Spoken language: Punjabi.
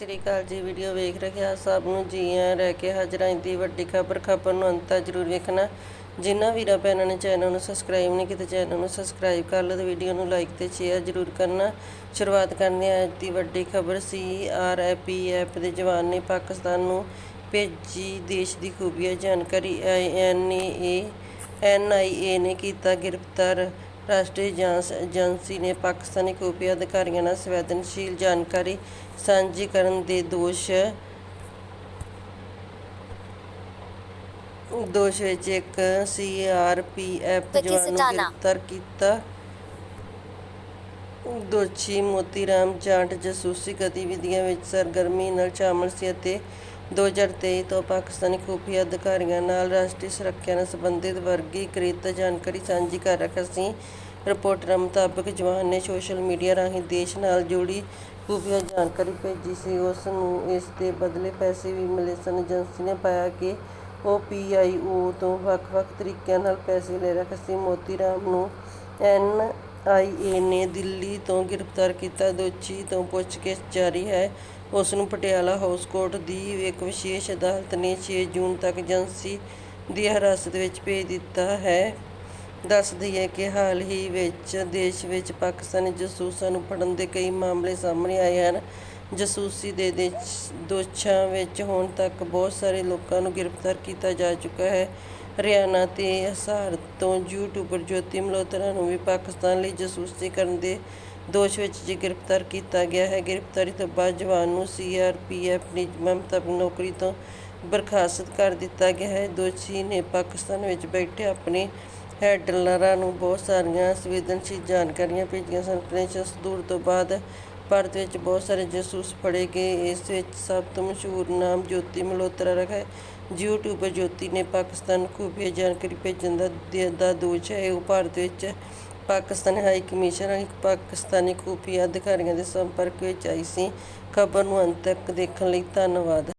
ਸ੍ਰੀ ਅਕਾਲ ਜੀ, ਵੀਡੀਓ ਵੇਖ ਰਹੇ ਆ ਸਭ ਨੂੰ ਜੀ ਆਇਆਂ ਰਹਿ ਕੇ ਹਾਜ਼ਰ ਆਂ ਦੀ ਵੱਡੀ ਖਬਰ ਖਬਰ ਨੂੰ ਅੰਤ ਤੱਕ ਜ਼ਰੂਰ ਵੇਖਣਾ। ਜਿਨ੍ਹਾਂ ਵੀਰਾਂ ਭੈਣਾਂ ਨੇ ਚੈਨਲ ਨੂੰ ਸਬਸਕ੍ਰਾਈਬ ਨਹੀਂ ਕੀਤਾ, ਚੈਨਲ ਨੂੰ ਸਬਸਕ੍ਰਾਈਬ ਕਰ ਲਓ ਤੇ ਵੀਡੀਓ ਨੂੰ ਲਾਈਕ ਤੇ ਸ਼ੇਅਰ ਜ਼ਰੂਰ ਕਰਨਾ। ਸ਼ੁਰੂਆਤ ਕਰਦੇ ਹਾਂ। ਅੱਜ ਦੀ ਵੱਡੀ ਖਬਰ ਸੀ ਆਰਐਪੀਐਫ ਦੇ ਜਵਾਨ ਨੇ ਪਾਕਿਸਤਾਨ ਨੂੰ ਭੇਜੀ ਦੇਸ਼ ਦੀ ਖੂਬੀਆ ਜਾਣਕਾਰੀ। ਐਨਏ ਐਨਆਈਏ ਨੇ ਕੀਤਾ ਗ੍ਰਿਫਤਾਰ। ਰਾਸ਼ਟਰੀ ਜਾਂਚ ਏਜੰਸੀ ਨੇ ਪਾਕਿਸਤਾਨੀ ਖੂਫੀਆ ਅਧਿਕਾਰੀਆਂ ਨਾਲ ਸੰਵੇਦਨਸ਼ੀਲ ਜਾਣਕਾਰੀ ਸਾਂਝੀ ਕਰਨ ਦੇ ਦੋਸ਼ ਦੋਸ਼ ਵਿੱਚ ਇੱਕ ਸੀਆਰਪੀਐਫ ਜਵਾਨ ਨੂੰ। ਗ੍ਰਿਫਤਾਰ ਕੀਤਾ ਦੋਸ਼ੀ ਮੋਤੀਰਾਮ ਜਾਟ ਜਸੂਸੀ ਗਤੀਵਿਧੀਆਂ ਵਿੱਚ ਸਰਗਰਮੀ ਨਾਲ ਸ਼ਾਮਲ ਸੀ ਅਤੇ 2023 ਤੋਂ ਪਾਕਿਸਤਾਨੀ ਖੂਫੀਆ ਅਧਿਕਾਰੀਆਂ ਨਾਲ ਰਾਸ਼ਟਰੀ ਸੁਰੱਖਿਆ ਨਾਲ ਸੰਬੰਧਿਤ ਵਰਗੀਕ੍ਰਿਤ ਜਾਣਕਾਰੀ ਸਾਂਝੀ ਕਰ ਰਿਹਾ ਸੀ ਰਿਪੋਰਟਰਾਂ ਮੁਤਾਬਕ ਜਵਾਨ ਨੇ ਸੋਸ਼ਲ ਮੀਡੀਆ ਰਾਹੀਂ ਦੇਸ਼ ਨਾਲ ਜੁੜੀ ਖੂਫੀਆ ਜਾਣਕਾਰੀ ਭੇਜੀ ਸੀ। ਉਸ ਨੂੰ ਇਸ ਦੇ ਬਦਲੇ ਪੈਸੇ ਵੀ ਮਿਲੇ ਸਨ। ਏਜੰਸੀ ਨੇ ਪਾਇਆ ਕਿ ਉਹ ਪੀਆਈਓ ਤੋਂ ਵੱਖ-ਵੱਖ ਤਰੀਕਿਆਂ ਨਾਲ ਪੈਸੇ ਲੈ ਰਿਹਾ ਸੀ। ਮੋਤੀਰਾਮ ਨੂੰ ਐਨ ਆਈਏ ਨੇ ਦਿੱਲੀ ਤੋਂ ਗ੍ਰਿਫਤਾਰ ਕੀਤਾ। ਦੋਸ਼ੀ ਤੋਂ ਪੁੱਛਗਿੱਛ ਜਾਰੀ ਹੈ। ਉਸ ਨੂੰ ਪਟਿਆਲਾ ਹਾਊਸ ਕੋਰਟ ਦੀ ਇੱਕ ਵਿਸ਼ੇਸ਼ ਅਦਾਲਤ ਨੇ 6 ਜੂਨ ਤੱਕ ਏਜੰਸੀ ਦੀ ਹਿਰਾਸਤ ਵਿੱਚ ਭੇਜ ਦਿੱਤਾ ਹੈ। ਦੱਸ ਦਈਏ ਕਿ ਹਾਲ ਹੀ ਵਿੱਚ ਦੇਸ਼ ਵਿੱਚ ਪਾਕਿਸਤਾਨੀ ਜਸੂਸਾਂ ਨੂੰ ਫੜਨ ਦੇ ਕਈ ਮਾਮਲੇ ਸਾਹਮਣੇ ਆਏ ਹਨ। ਜਸੂਸੀ ਦੇ ਦੇਸ਼- ਦੋਸ਼ਾਂ ਵਿੱਚ ਹੁਣ ਤੱਕ ਬਹੁਤ ਸਾਰੇ ਲੋਕਾਂ ਨੂੰ ਗ੍ਰਿਫਤਾਰ ਕੀਤਾ ਜਾ ਚੁੱਕਾ ਹੈ। ਹਰਿਆਣਾ ਤੇ ਹਸਾਰ ਤੋਂ ਯੂਟਿਊਬਰ ਜੋਤੀ ਮਲਹੋਤਰਾ ਨੂੰ ਵੀ ਪਾਕਿਸਤਾਨ ਲਈ ਜਾਸੂਸੀ ਕਰਨ ਦੇ ਦੋਸ਼ ਵਿੱਚ ਜੀ ਗ੍ਰਿਫਤਾਰ ਕੀਤਾ ਗਿਆ ਹੈ। ਗ੍ਰਿਫਤਾਰੀ ਤੋਂ ਬਾਅਦ ਜਵਾਨ ਨੂੰ ਸੀਆਰਪੀਐਫ ਨਿਯਮਾਂ ਮਮਤਾ ਨੌਕਰੀ ਤੋਂ ਬਰਖਾਸਤ ਕਰ ਦਿੱਤਾ ਗਿਆ ਹੈ। ਦੋਸ਼ੀ ਨੇ ਪਾਕਿਸਤਾਨ ਵਿੱਚ ਬੈਠੇ ਆਪਣੇ ਹੈਂਡਲਰਾਂ ਨੂੰ ਬਹੁਤ ਸਾਰੀਆਂ ਸੰਵੇਦਨਸ਼ੀਲ ਜਾਣਕਾਰੀਆਂ ਭੇਜੀਆਂ ਸਨ। ਆਪਰੇਸ਼ਨ ਸੰਦੂਰ ਤੋਂ ਬਾਅਦ ਭਾਰਤ ਵਿੱਚ ਬਹੁਤ ਸਾਰੇ ਜਾਸੂਸ ਫੜੇ ਗਏ। ਇਸ ਵਿੱਚ ਸਭ ਤੋਂ ਮਸ਼ਹੂਰ ਨਾਮ ਜੋਤੀ ਮਲਹੋਤਰਾ ਰੱਖਾ ਹੈ। ਯੂਟਿਊਬਰ ਜੋਤੀ ਨੇ ਪਾਕਿਸਤਾਨ ਨੂੰ ਖੂਫੀਆ ਜਾਣਕਾਰੀ ਭੇਜਣ ਦਾ ਦੇ- ਦਾ ਦੋਸ਼ ਹੈ। ਉਹ ਭਾਰਤ ਵਿੱਚ ਪਾਕਿਸਤਾਨੀ ਹਾਈ ਕਮਿਸ਼ਨਰ ਇੱਕ ਪਾਕਿਸਤਾਨੀ ਖੂਫੀਆ ਅਧਿਕਾਰੀਆਂ ਦੇ ਸੰਪਰਕ ਵਿੱਚ ਆਈ ਸੀ। ਖਬਰ ਨੂੰ ਅੰਤ ਤੱਕ ਦੇਖਣ ਲਈ ਧੰਨਵਾਦ।